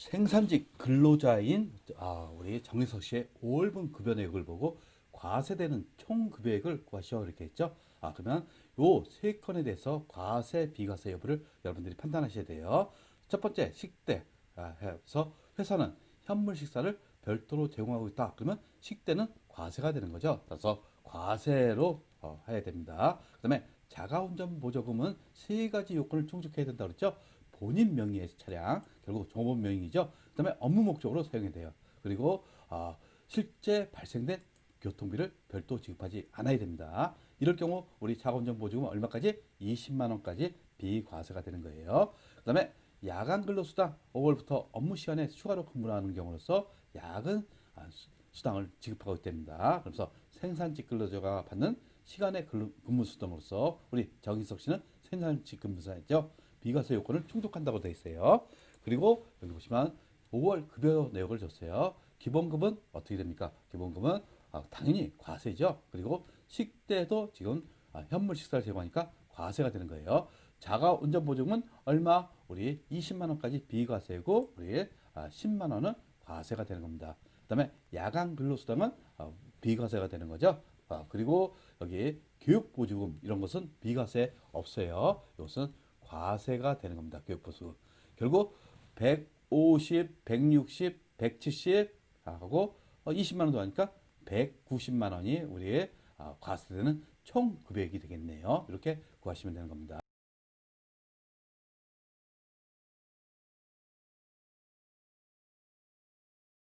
생산직 근로자인 아, 우리 정희석 씨의 5월분 급여 내역을 보고 과세되는 총 급여액을 구하시오 이렇게 했죠. 아 그러면 요 세 건에 대해서 과세 비과세 여부를 여러분들이 판단하셔야 돼요. 첫 번째 식대 아, 해서 회사는 현물 식사를 별도로 제공하고 있다. 그러면 식대는 과세가 되는 거죠. 그래서 과세로 어, 해야 됩니다. 그다음에 자가운전 보조금은 세 가지 요건을 충족해야 된다 그랬죠. 본인 명의의 차량, 결국 종업 명의죠. 그 다음에 업무 목적으로 사용이 돼요. 그리고 아, 실제 발생된 교통비를 별도 지급하지 않아야 됩니다. 이럴 경우 우리 보조금은 얼마까지? 20만 원까지 비과세가 되는 거예요. 그 다음에 야간 근로수당 5월부터 업무 시간에 추가로 근무하는 경우로서 야근 아, 수- 수당을 지급하고 있답니다. 그래서 생산직 근로자가 받는 시간의 근무 수당으로서 우리 정희석 씨는 생산직 근무자죠. 비과세 요건을 충족한다고 되어 있어요. 그리고 여기 보시면 5월 급여 내역을 줬어요. 기본급은 어떻게 됩니까? 기본급은 아, 당연히 과세죠. 그리고 식대도 지금 아, 현물 식사를 제공하니까 과세가 되는 거예요. 자가 운전 보증은 얼마? 우리 20만 원까지 비과세고 우리 아, 10만 원은 과세가 되는 겁니다. 그다음에 야간 근로수당은 아, 비과세가 되는 거죠. 아, 그리고 여기 교육보조금 이런 것은 비과세 없어요. 이것은 과세가 되는 겁니다. 교육보조금. 결국 150, 160, 170 하고 20만 원도 하니까 190만 원이 우리의 아, 과세되는 총 금액이 되겠네요. 이렇게 구하시면 되는 겁니다.